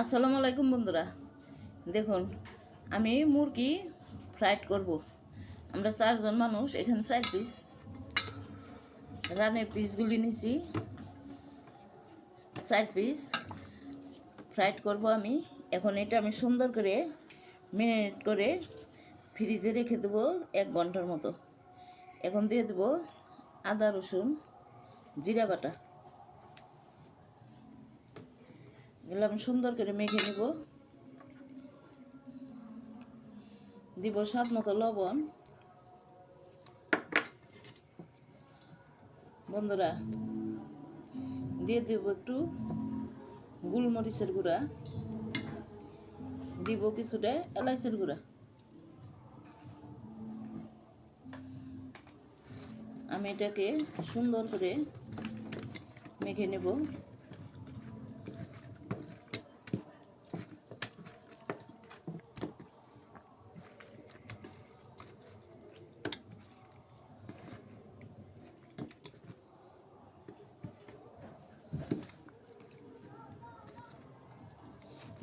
আসসালামু আলাইকুম বন্ধুরা। দেখুন, আমি মুরগি ফ্রাইড করব। আমরা চারজন মানুষ, এখানে চার পিস রানের পিসগুলি নিছি। চার পিস ফ্রাইড করব আমি। এখন এটা আমি সুন্দর করে মিনিট করে ফ্রিজে রেখে দেবো এক ঘণ্টার মতো। এখন দিয়ে দেবো আদা, রসুন, জিরা বাটা। এগুলো আমি সুন্দর করে মেখে নিব। দিব স্বাদ মতো লবণ। বন্ধুরা, দিয়ে দেব একটু গোলমরিচের গুঁড়া। দিব কিছুটা এলাচের গুঁড়া। আমি এটাকে সুন্দর করে মেখে নেব।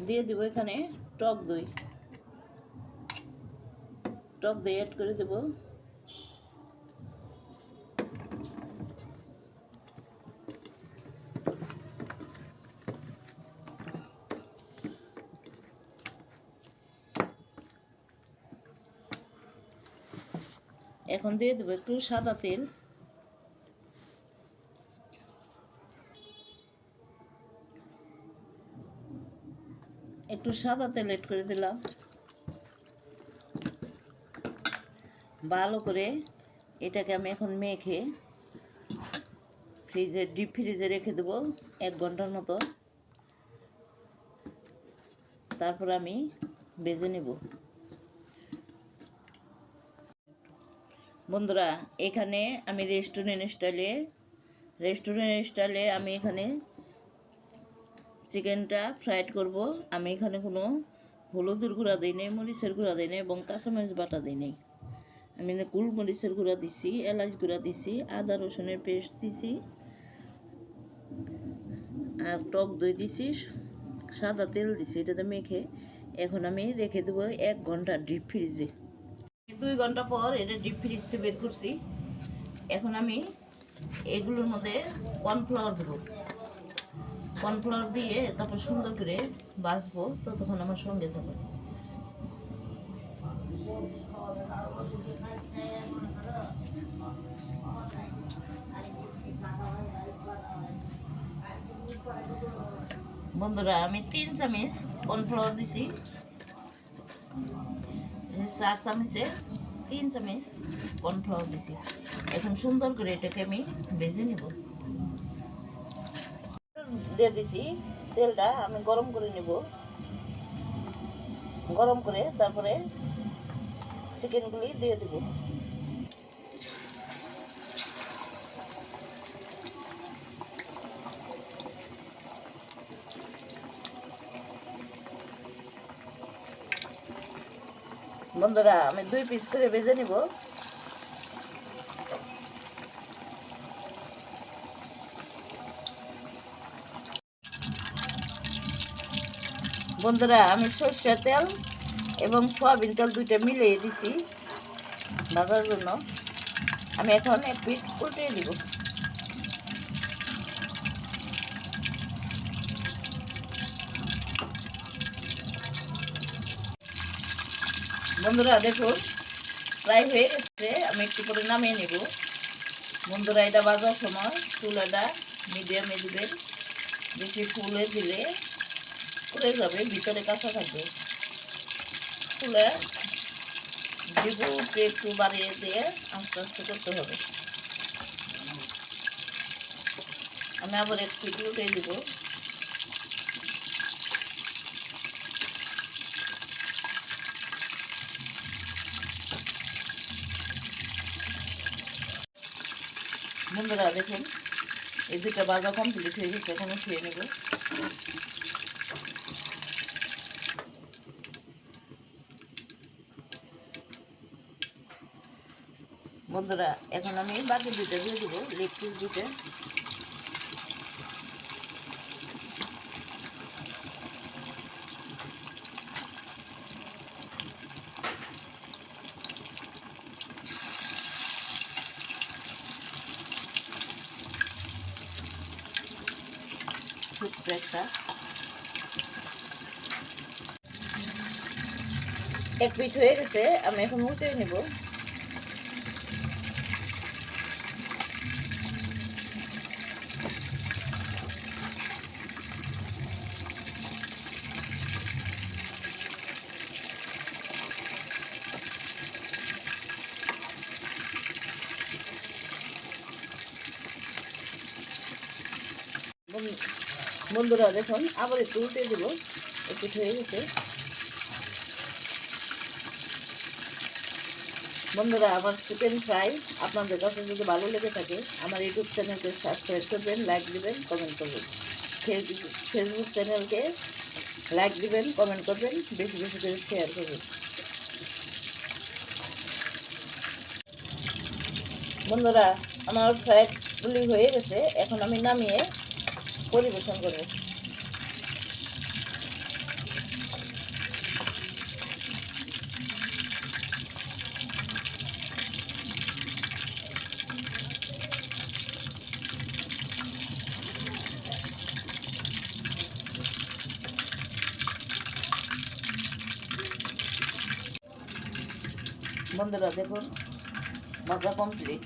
দিয়ে দেবো এখানে টক দই। টক দই অ্যাড করে দেবো। এখন দিয়ে দেবো একটু সাদা তেল। একটু সাদা তেল এড করে দিলাম। ভালো করে এটাকে আমি এখন মেখে ফ্রিজে ডিপ ফ্রিজে রেখে দেবো এক ঘণ্টার মতো। তারপর আমি বেজে নেব। বন্ধুরা, এখানে আমি রেস্টুরেন্ট স্টাইলে রেস্টুরেন্ট স্টাইলে আমি এখানে চিকেনটা ফ্রাইড করব। আমি এখানে কোনো হলুদের গুঁড়া দিই নেই, মরিচের গুঁড়া দিই নেই এবং কাঁচামরিচ বাটা দিই নেই। আমি গুল মরিচের গুঁড়া দিছি, এলাচ গুঁড়া দিছি, আদা, রসুনের পেস্ট দিছি, আর টক দই দিছি, সাদা তেল দিছি এটাতে মেখে। এখন আমি রেখে দেবো এক ঘণ্টা ডিপ ফ্রিজে দুই ঘণ্টা পর এটা ডিপ ফ্রিজ থেকে বের করছি। এখন আমি এগুলোর মধ্যে কর্নফ্লাওয়ার দেবো। কর্নফ্লাওয়ার দিয়ে তারপর সুন্দর করে বাছবো ততক্ষণ আমার সঙ্গে থাকো। বন্ধুরা, আমি তিন চামচ কর্নফ্লাওয়ার দিছি। চার চামচে তিন চামচ কর্নফ্লাওয়ার দিছি। এখন সুন্দর করে এটাকে আমি ভেজে নেব। দিয়ে দিছি, তেলটা আমি গরম করে নেব। গরম করে তারপরে চিকেনগুলি দিয়ে দেব। বন্ধুরা, আমি দুই পিস করে ভেজে নিব। বন্ধুরা, আমি সর্ষের তেল এবং সয়াবিন তেল দুইটা মিলিয়ে দিছি ভাজার জন্য। আমি এখন এক পিস উল্টিয়ে দিব। বন্ধুরা দেখুন প্রায় হয়ে গেছে। আমি একটু করে নামিয়ে নেব। বন্ধুরা, এটা বাজার সময় চুলাটা মিডিয়ামে দিবেন। বেশি ফুলে দিলে পুড়ে যাবে, ভিতরে কাঁচা থাকবে। ফুলে দিব একটু বাড়িয়ে দিয়ে আস্তে আস্তে করতে হবে। আমি আবার একটু উল্টে দিব। বন্ধুরা দেখুন, এই দুটা বাজা কমপ্লিট হয়ে গেছে, এখন খেয়ে নেব। বন্ধুরা, এখন আমি বাকি দুটো দিয়ে দেবো, লেগ পিস দুটো এক পিঠ হয়ে গেছে, আমি এখন উঠে নেব। বন্ধুরা, দেখুন, আবার একটু উল্টে দেবো। একটু হয়ে গেছে। বন্ধুরা, আমার চিকেন ফ্রাই আপনাদের কাছে যদি ভালো লেগে থাকে, আমার ইউটিউব চ্যানেলকে সাবস্ক্রাইব করবেন লাইক দিবেন কমেন্ট করবেন। ফেসবুক চ্যানেলকে লাইক দিবেন কমেন্ট করবেন, বেশি বেশি করে শেয়ার করবেন। বন্ধুরা, আমার ফ্রাইগুলি হয়ে গেছে। এখন আমি নামিয়ে পরিবেশন করব বন্ধুরা দেখুন ভাজা কমপ্লিট